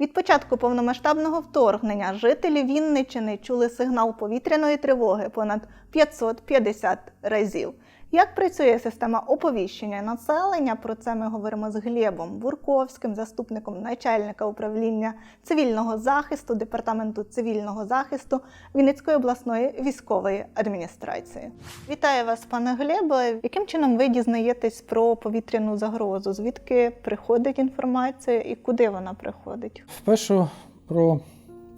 Від початку повномасштабного вторгнення жителі Вінничини чули сигнал повітряної тривоги понад 550 разів. Як працює система оповіщення населення? Про це ми говоримо з Глебом Бурковським, заступником начальника управління цивільного захисту департаменту цивільного захисту Вінницької обласної військової адміністрації. Вітаю вас, пане Глебе. Яким чином ви дізнаєтесь про повітряну загрозу? Звідки приходить інформація і куди вона приходить? Вперше про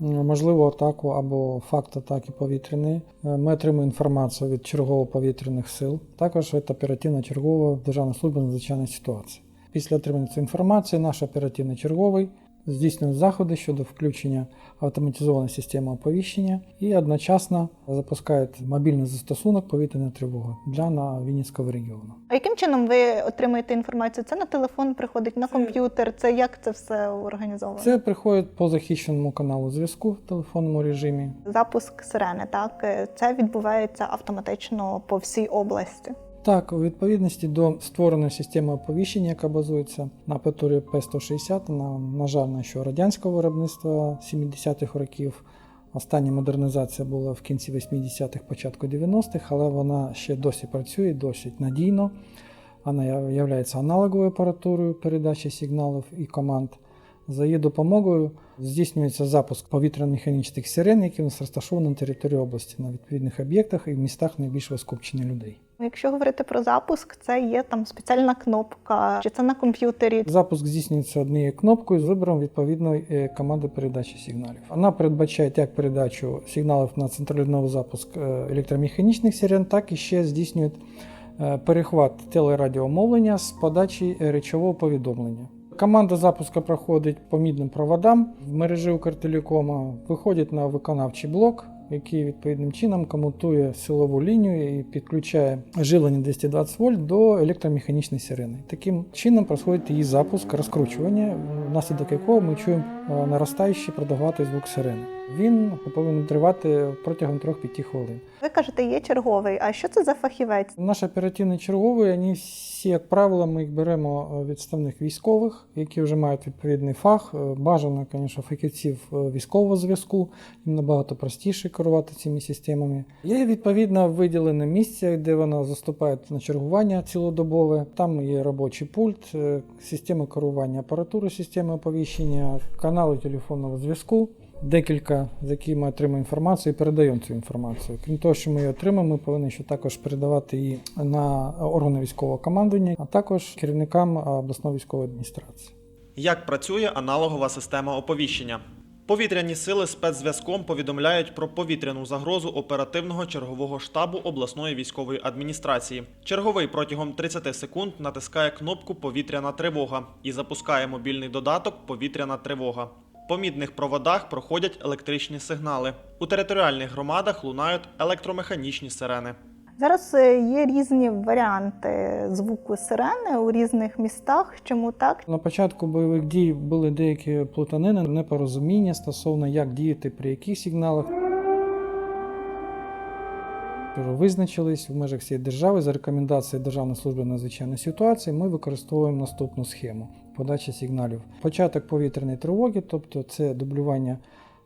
можливу атаку або факт атаки повітряної е, ми отримуємо інформацію від чергово-повітряних сил, також від оперативно-чергової Державної служби надзвичайної ситуації. Після отримання цієї інформації наш оперативно-черговий здійснює заходи щодо включення автоматизованої системи оповіщення і одночасно запускає мобільний застосунок повітряної тривоги для на Вінницького регіону. А яким чином ви отримуєте інформацію? Це на телефон приходить, на комп'ютер? Це як це все організовано? Це приходить по захищеному каналу зв'язку в телефонному режимі. Запуск сирени, так це відбувається автоматично по всій області. Так, у відповідності до створеної системи оповіщення, яка базується на Петорі П-160, на, на жаль, на що радянського виробництва 70-х років. Остання модернізація була в кінці 80-х, початку 90-х, але вона ще досі працює досить надійно. Вона є аналоговою апаратурою передачі сигналів і команд. За її допомогою здійснюється запуск повітряно-механічних сирен, які у нас розташовані на території області на відповідних об'єктах і в містах найбільшого скупчення людей. Якщо говорити про запуск, це є там спеціальна кнопка, чи це на комп'ютері. Запуск здійснюється однією кнопкою з вибором відповідної е, команди передачі сигналів. Вона передбачає як передачу сигналів на централізований запуск е, електромеханічних сирен, так і ще здійснює е, перехват телерадіомовлення з подачі речового повідомлення. Команда запуску проходить по мідним проводам в мережі Укртелекома, виходить на виконавчий блок, який відповідним чином комутує силову лінію і підключає живлення 220 вольт до електромеханічної сирени. Таким чином проходить її запуск, розкручування, внаслідок якого ми чуємо е, наростаючий продовгатий звук сирени. Він повинен тривати протягом 3-5 хвилин. Ви кажете, є черговий. А що це за фахівець? Наш оперативний черговий, вони всі, як правило, ми їх беремо е, відставних військових, які вже мають відповідний фах. Е, Бажано, звісно, фахівців е, військового зв'язку. Їм набагато простіше керувати цими системами. Є відповідно виділене місце, де воно заступає на чергування цілодобове. Там є робочий пульт, система керування апаратури, системи оповіщення, канали телефонного зв'язку. Декілька, з яких ми отримуємо інформацію і передаємо цю інформацію. Крім того, що ми її отримаємо, ми повинні ще також передавати її на органи військового командування, а також керівникам обласної військової адміністрації. Як працює аналогова система оповіщення? Повітряні сили спецзв'язком повідомляють про повітряну загрозу оперативного чергового штабу обласної військової адміністрації. Черговий протягом 30 секунд натискає кнопку Повітряна тривога і запускає мобільний додаток Повітряна тривога. По мідних проводах проходять електричні сигнали. У територіальних громадах лунають електромеханічні сирени. Зараз е, є різні варіанти звуку сирени у різних містах. Чому так? На початку бойових дій були деякі плутанини, непорозуміння стосовно як діяти при яких сигналах. Визначились в межах цієї держави за рекомендацією Державної служби надзвичайної ситуації. Ми використовуємо наступну схему подачі сигналів. Початок повітряної тривоги, тобто це дублювання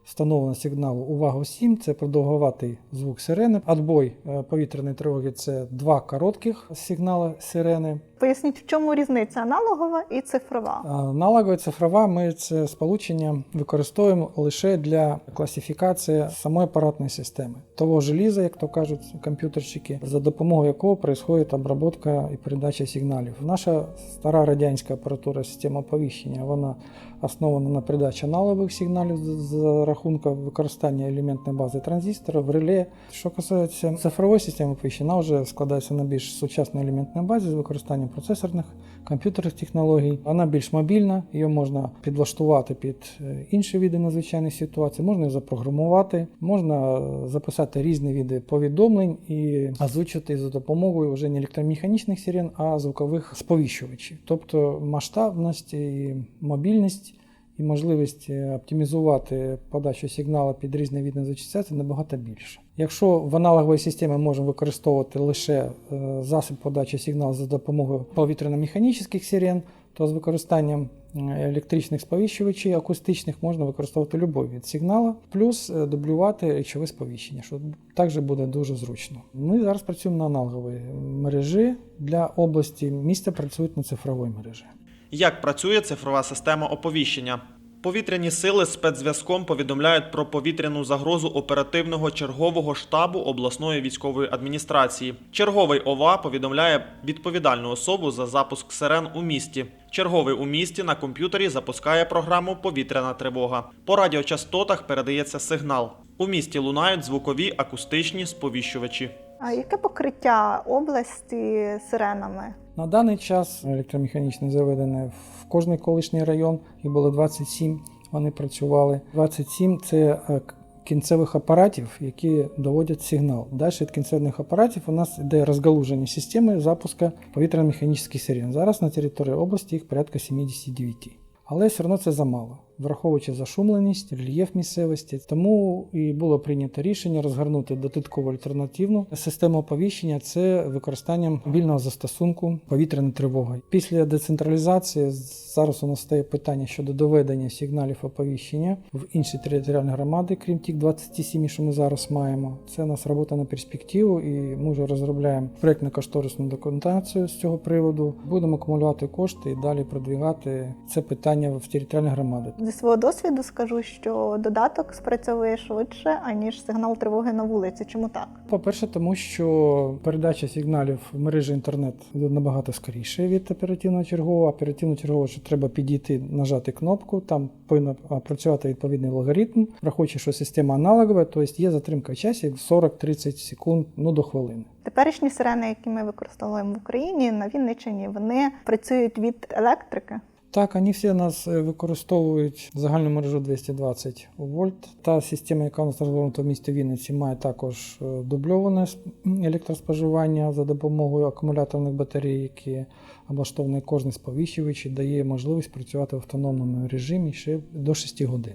встановленого сигналу увага всім, це продовгуватий звук сирени. Отбой е, повітряної тривоги це два коротких сигнали сирени. Поясніть, в чому різниця аналогова і цифрова? Аналогова цифрова ми це сполучення використовуємо лише для класифікації самої апаратної системи, того желіза, як то кажуть комп'ютерщики, за допомогою якого відбувається обробка і передача сигналів. Наша стара радянська апаратура система оповіщення, вона основана на передачі аналогових сигналів за рахунку використання елементної бази транзистора в реле. Що касається цифрової системи оповіщення, вона вже складається на більш сучасній елементній базі з використанням процесорних комп'ютерних технологій. Вона більш мобільна, її можна підлаштувати під е, інші види надзвичайних ситуацій, можна її запрограмувати, можна е, записати різні види повідомлень і озвучити за допомогою вже не електромеханічних сирен, а звукових сповіщувачів. Тобто масштабність і мобільність. І можливість е, оптимізувати подачу сигналу під різні види надзвичайних набагато більше. Якщо в аналоговій системі можемо використовувати лише е, засіб подачі сигналу за допомогою повітряно-механічних сирен, то з використанням електричних сповіщувачів, акустичних можна використовувати будь-який від сигналу, плюс е, дублювати речове сповіщення, що також буде дуже зручно. Ми зараз працюємо на аналоговій мережі для області. Місто працюють на цифровій мережі. Як працює цифрова система оповіщення? Повітряні сили спецзв'язком повідомляють про повітряну загрозу оперативного чергового штабу обласної військової адміністрації. Черговий ОВА повідомляє відповідальну особу за запуск сирен у місті. Черговий у місті на комп'ютері запускає програму Повітряна тривога. По радіочастотах передається сигнал. У місті лунають звукові акустичні сповіщувачі. А яке покриття області сиренами? На даний час електромеханічне заведене в кожний колишній район, їх було 27, вони працювали. 27 це е, кінцевих апаратів, які доводять сигнал. Далі від кінцевих апаратів у нас йде розгалужені системи запуску повітряно-механічних сирен. Зараз на території області їх порядка 79. Але все одно це замало, враховуючи зашумленість, рельєф місцевості. Тому і було прийнято рішення розгорнути додаткову альтернативну систему оповіщення це використанням мобільного застосунку повітряної тривоги. Після децентралізації зараз у нас стає питання щодо доведення сигналів оповіщення в інші територіальні громади, крім тих 27, що ми зараз маємо. Це у нас робота на перспективу, і ми вже розробляємо проєктно-кошторисну документацію з цього приводу. Будемо акумулювати кошти і далі продвігати це питання в територіальні громади. Зі свого досвіду скажу, що додаток спрацьовує швидше, аніж сигнал тривоги на вулиці. Чому так? По-перше, тому що передача сигналів в мережі інтернет йде набагато скоріше від оперативного чергового. Оперативно чергового, що треба підійти, нажати кнопку, там повинен працювати відповідний алгоритм, враховуючи, що система аналогова, тобто є затримка часів 40-30 секунд ну, до хвилини. Теперішні сирени, які ми використовуємо в Україні на Вінниччині, вони працюють від електрики. Так, вони всі у нас е, використовують загальну мережу 220 вольт. Та система, яка у нас розгорнута в місті Вінниці, має також е, дубльоване електроспоживання за допомогою акумуляторних батарей, які облаштовані кожний сповіщувач і дає можливість працювати в автономному режимі ще до 6 годин.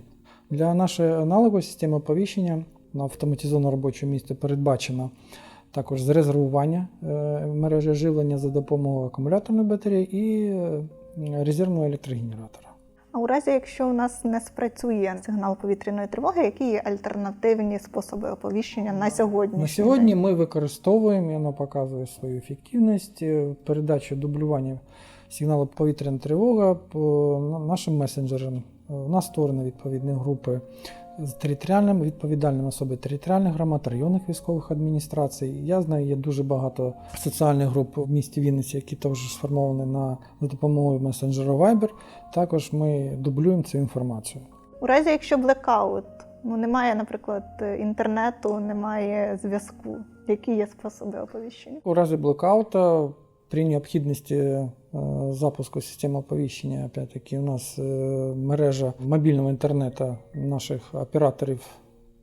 Для нашої аналогової системи оповіщення на автоматизованому робочому місці передбачено також зарезервування е, мережі живлення за допомогою акумуляторної батареї і е, резервного електрогенератора. А у разі, якщо у нас не спрацює сигнал повітряної тривоги, які є альтернативні способи оповіщення на сьогодні? На сьогодні ми використовуємо, і воно показує свою ефективність, е, передачу дублювання сигналу повітряна тривога по нашим месенджерам. Е, У нас створені відповідні групи з територіальними відповідальними особи територіальних громад, районних військових адміністрацій. Я знаю, є дуже багато соціальних груп в місті Вінниці, які також сформовані на за допомогою месенджера Viber. Також ми дублюємо цю інформацію. У разі, якщо блекаут, ну немає, наприклад, інтернету, немає зв'язку. Які є способи оповіщення? У разі блокаута при необхідності е, запуску системи оповіщення, опять-таки, у нас е, мережа мобільного інтернету наших операторів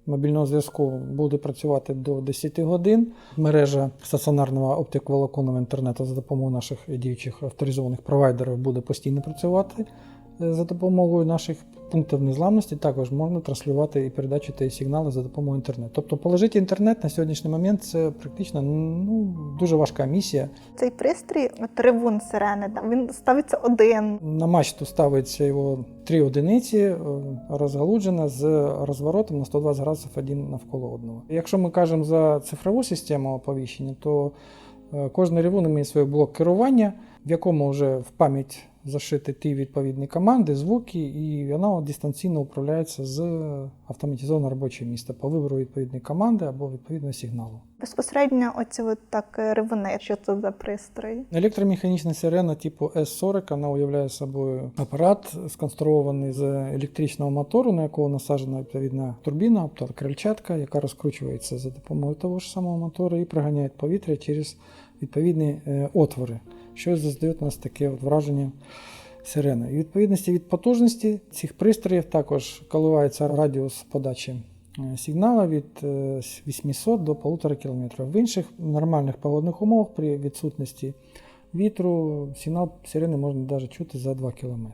мобільного зв'язку буде працювати до 10 годин. Мережа стаціонарного оптиковолоконного інтернету за допомогою наших діючих авторизованих провайдерів буде постійно працювати. За допомогою наших пунктів незламності також можна транслювати і передачу ті сигнали за допомогою інтернету. Тобто положити інтернет на сьогоднішній момент це практично ну, дуже важка місія. Цей пристрій, от ревун сирени, він ставиться один. На мачту ставиться його три одиниці, е, розгалуджена з розворотом на 120 градусів один навколо одного. Якщо ми кажемо за цифрову систему оповіщення, то е, кожний ревун має свій блок керування, в якому вже в пам'ять зашити ті відповідні команди, звуки, і воно дистанційно управляється з автоматизованого робочого місця по вибору відповідної команди або відповідного сигналу. Безпосередньо оці от так е, ревуни. Що це за пристрої? Електромеханічна сирена типу S40 вона уявляє собою апарат, сконструований з електричного мотору, на якого насаджена відповідна турбіна, тобто крильчатка, яка розкручується за допомогою того ж самого мотору і приганяє повітря через відповідні е, отвори, що заздає у нас таке от враження сирени. І відповідності від потужності цих пристроїв також коливається радіус подачі е, сигнала від е, 800 до 1,5 км. В інших нормальних погодних умовах при відсутності вітру сигнал сирени можна навіть чути за 2 км.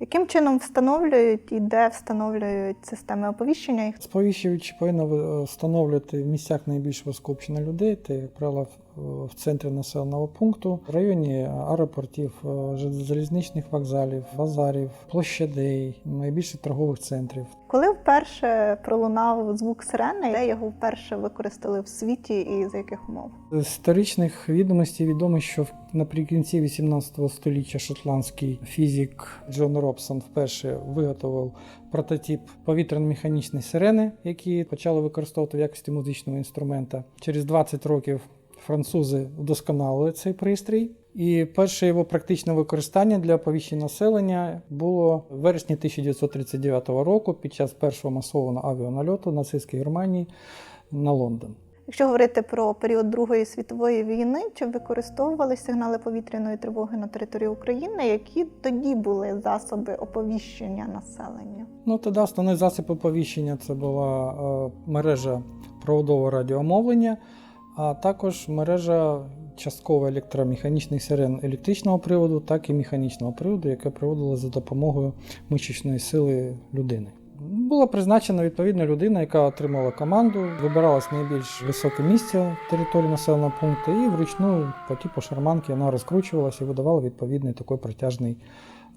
Яким чином встановлюють і де встановлюють системи оповіщення? Сповіщувачі повинні е, встановлювати в місцях найбільш розкопчення людей, це, як правило, в центрі населеного пункту, в районі аеропортів, е, залізничних вокзалів, базарів, площадей, найбільших торгових центрів. Коли вперше пролунав звук сирени, де його вперше використали в світі і за яких умов? З історичних відомостей відомо, що наприкінці 18 століття шотландський фізик Джон Робсон вперше виготовив прототип повітряно-механічної сирени, які почали використовувати в якості музичного інструмента. Через 20 років французи вдосконалили цей пристрій. І перше його практичне використання для оповіщення населення було в вересні 1939 року під час першого масованого авіанальоту нацистської Германії на Лондон. Якщо говорити про період Другої світової війни, чи використовували сигнали повітряної тривоги на території України, які тоді були засоби оповіщення населення? Ну, тоді основний засіб оповіщення це була е, мережа проводового радіомовлення, а також мережа частково електромеханічних сирен електричного приводу, так і механічного приводу, яке проводило за допомогою мишечної сили людини. Була призначена відповідна людина, яка отримала команду, вибиралась найбільш високе місце території населеного пункту, і вручну по типу шарманки вона розкручувалася і видавала відповідний такий протяжний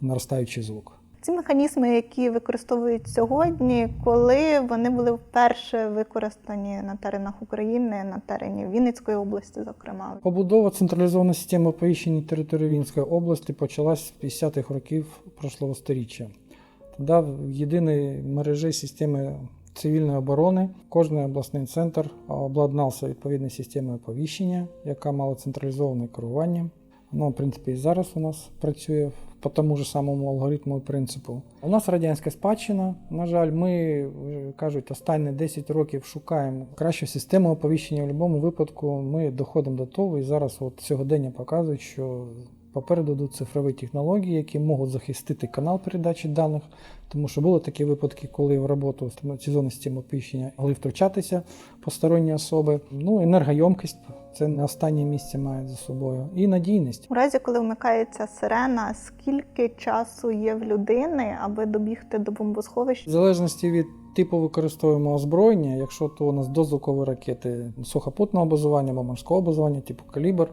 наростаючий звук. Ці механізми, які використовують сьогодні, коли вони були вперше використані на теренах України, на терені Вінницької області, зокрема. Побудова централізованої системи оповіщення території Вінської області почалась з 50-х років прошлого століття. Тоді в єдиній мережі системи цивільної оборони кожний обласний центр обладнався відповідною системою оповіщення, яка мала централізоване керування. Воно, в принципі, і зараз у нас працює по тому ж самому алгоритму і принципу. У нас радянська спадщина. На жаль, ми кажуть, останні 10 років шукаємо кращу систему оповіщення в будь-якому випадку. Ми доходимо до того, і зараз от сьогодення показують, що попереду йдуть цифрові технології, які можуть захистити канал передачі даних. Тому що були такі випадки, коли в роботу автоматизованої системи оповіщення могли втручатися посторонні особи. Ну, енергойомкість це не останнє місце має за собою. І надійність. У разі, коли вмикається сирена, скільки часу є в людини, аби добігти до бомбосховища? В залежності від типу використовуємо озброєння, якщо то у нас дозвукові ракети сухопутного базування або морського базування, типу калібр,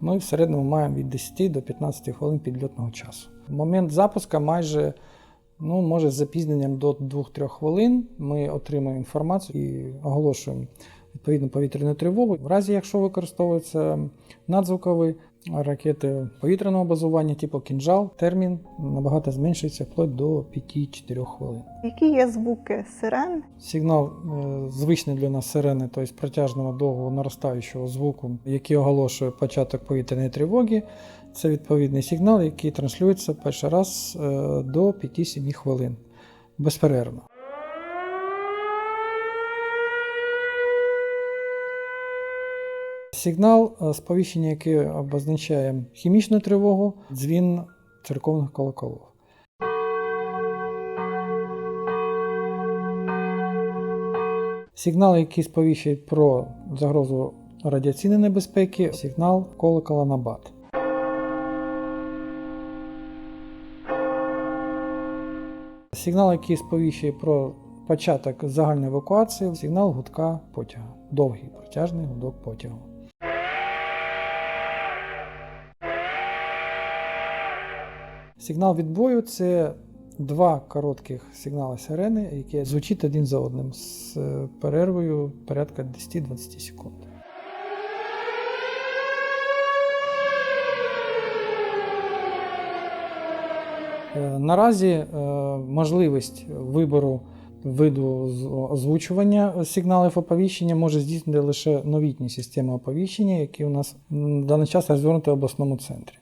ми в середньому маємо від 10 до 15 хвилин підльотного часу. Момент запуску майже ну, може з запізненням до 2-3 хвилин ми отримуємо інформацію і оголошуємо відповідну повітряну тривогу. В разі, якщо використовуються надзвукові ракети повітряного базування, типу кінжал, термін набагато зменшується вплоть до 5-4 хвилин. Які є звуки сирен? Сигнал е, звичний для нас сирени, тобто протяжного довгого наростаючого звуку, який оголошує початок повітряної тривоги. Це відповідний сигнал, який транслюється перший раз е, до 5-7 хвилин безперервно. Сигнал е, сповіщення, який обозначає хімічну тривогу, дзвін церковних колоколів. Сигнал, який сповіщує про загрозу радіаційної небезпеки, сигнал колокола на бат. Сигнал, який сповіщує про початок загальної евакуації, сигнал гудка потяга. Довгий протяжний гудок потягу. Сигнал відбою це два коротких сигнали сирени, які звучать один за одним з е, перервою порядка 10-20 секунд. Е, Наразі е, можливість вибору виду озвучування сигналів оповіщення може здійснити лише новітні системи оповіщення, які у нас в даний час розгорнуті в обласному центрі.